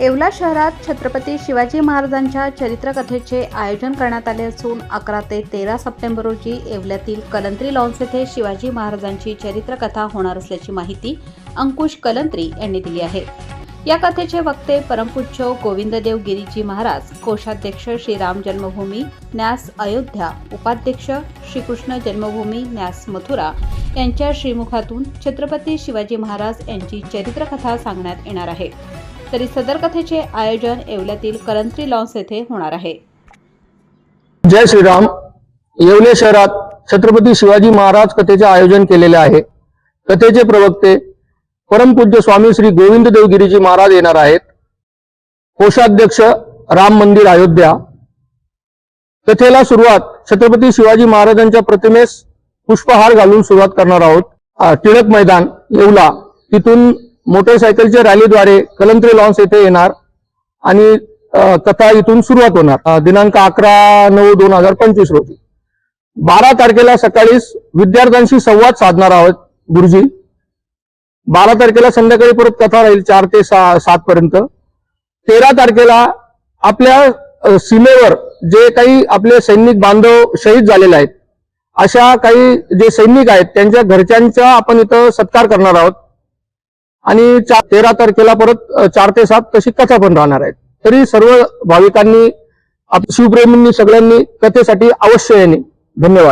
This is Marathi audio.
येवला शहरात छत्रपती शिवाजी महाराजांच्या चरित्रकथेचे आयोजन करण्यात आले असून अकरा ते तेरा सप्टेंबर रोजी येवल्यातील कलंत्री लॉन्स येथे शिवाजी महाराजांची चरित्रकथा होणार असल्याची माहिती अंकुश कलंत्री यांनी दिली आहे. या कथेचे वक्ते परमपूज्य गोविंददेव गिरीजी महाराज कोषाध्यक्ष श्रीराम जन्मभूमी न्यास अयोध्या उपाध्यक्ष श्रीकृष्ण जन्मभूमी न्यास मथुरा यांच्या श्रीमुखातून छत्रपती शिवाजी महाराज यांची चरित्रकथा सांगण्यात येणार आहे. तरी सदर कथेचे आयोजन येवल्यातील करंत्री लॉन्स येथे होणार आहे. जय श्रीराम. येवले शहरात छत्रपती शिवाजी महाराज कथेचे आयोजन केलेले आहे. कथेचे प्रवक्ते परमपूज्य स्वामी श्री गोविंद देवगिरीजी महाराज येणार आहेत. कोषाध्यक्ष राम मंदिर अयोध्या. कथेला सुरुवात छत्रपती शिवाजी महाराजांच्या प्रतिमेस पुष्पहार घालून सुरुवात करणार आहोत. टिळक मैदान येवला. तिथून मोटरसायकलच्या रॅलीद्वारे कलंत्री लॉन्स येथे येणार आणि कथा इथून सुरुवात होणार. दिनांक अकरा नऊ दोन हजार पंचवीस रोजी. बारा तारखेला सकाळीच विद्यार्थ्यांशी संवाद साधणार आहोत गुरुजी. बारा तारखेला संध्याकाळी परत कथा राहील चार ते सा सात पर्यंत. तेरा तारखेला आपल्या सीमेवर जे काही आपले सैनिक बांधव शहीद झालेले आहेत अशा काही जे सैनिक आहेत त्यांच्या घरच्यांचा आपण इथं सत्कार करणार आहोत. आणि तेरा तारखेला परत चार ते सात तशी कथा पण राहणार आहेत. तरी सर्व भाविकांनी आप- शिवप्रेमींनी सगळ्यांनी कथेसाठी अवश्य येणे. धन्यवाद.